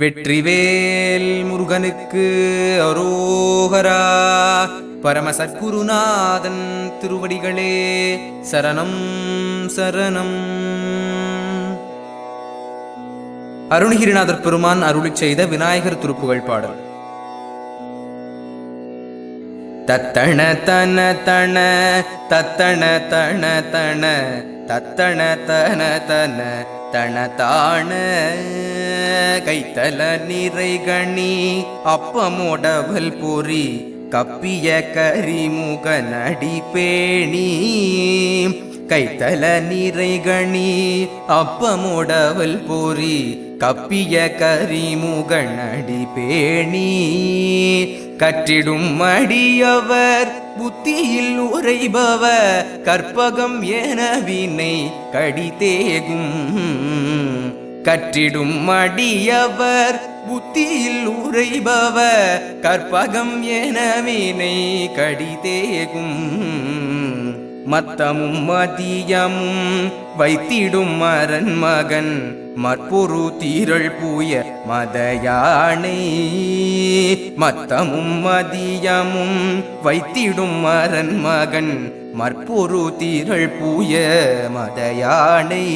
வெற்றிவேல் முருகனுக்கு அரோகரா. பரம சத்குருநாதன் திருவடிகளே சரணம் சரணம். அருணகிரிநாதர் பெருமான் அருளிச் செய்த விநாயகர் திருப்புகழ் பாடல். தத்தன தன தன தத்தன தன தன தத்தன தன தன தன தான. கைத்தல நிறைகணி அப்பமோடவல் பொறி கப்பிய கரிமுக நடி பேணி. கைத்தல நிறைகணி அப்பமோடவல் பொறி கப்பிய கரிமுக நடி பேணி. கற்றிடும் மடியவர் புத்தியில் உரைபவர் கற்பகம் என வினை கடிதேகும் கற்றிடும் மடியவர் புத்தியில் உரைபவர் கற்பகம் என வினை கடிதேகும் மத்தமும் மதியமும் வைத்திடும் மரன் மகன். மற்பொரு தீரள் பூய மதயானை. மத்தமும் மதியமும் வைத்திடும் மரன் மகன். மற்பொரு தீரள் பூய மதயானை.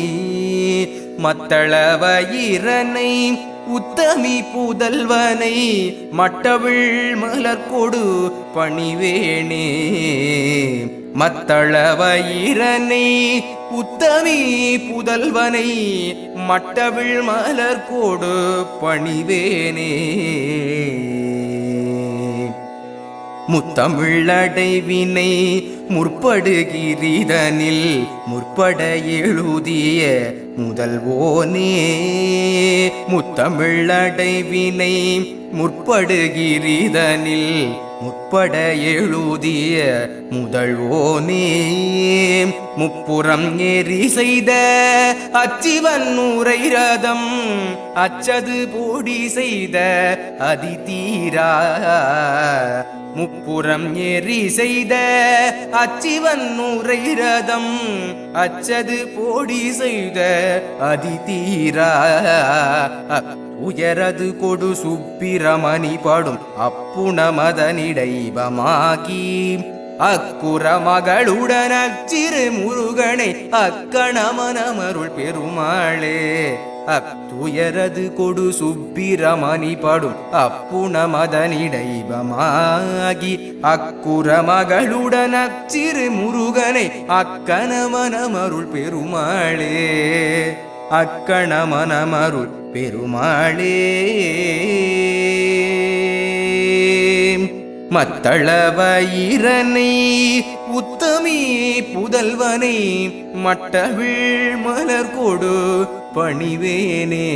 மத்தளவயிரனை உத்தமி புதல்வனை. மட்டவிழ் மலர்கொடு பணிவேணே மத்தளவயிரனை உத்தமி புதல்வனை மட்டவிழ் மலர் கோடு பணிவேனே முத்தமிழடைவினை முற்படுகிறதனில் முற்பட எழுதிய முதல்வோனே முத்தமிழடைவினை முற்படுகிறதனில் முற்பட எழுதிய முதல்வோனே முப்புறம் ஏறி செய்த அச்சிவன் நூரை ரதம் அச்சது போடி செய்த அதிதீரா. முப்புறம் ஏறி செய்த அச்சிவன் உரை ரதம் அச்சது போடி செய்த அதிதீரா. உயரது கொடு சுப்பிரமணி படும் அப்புணமதனிடைபமாகி அக்குற மகளுடன் அச்சிறு முருகனை அக்கணமனமருள் பெருமாளே. அத்துயரது கொடு சுப்பிரமணி படும் அப்புணமதனிடைபமாகி அக்குற மகளுடன் அச்சிறு முருகனை அக்கணமனமருள் பெருமாளே அக்கணமனமருள் பெருமாளே. மத்தளவயிரனை உத்தமி புதல்வனை மட்டவிழ் மலர் கொடு பணிவேனே.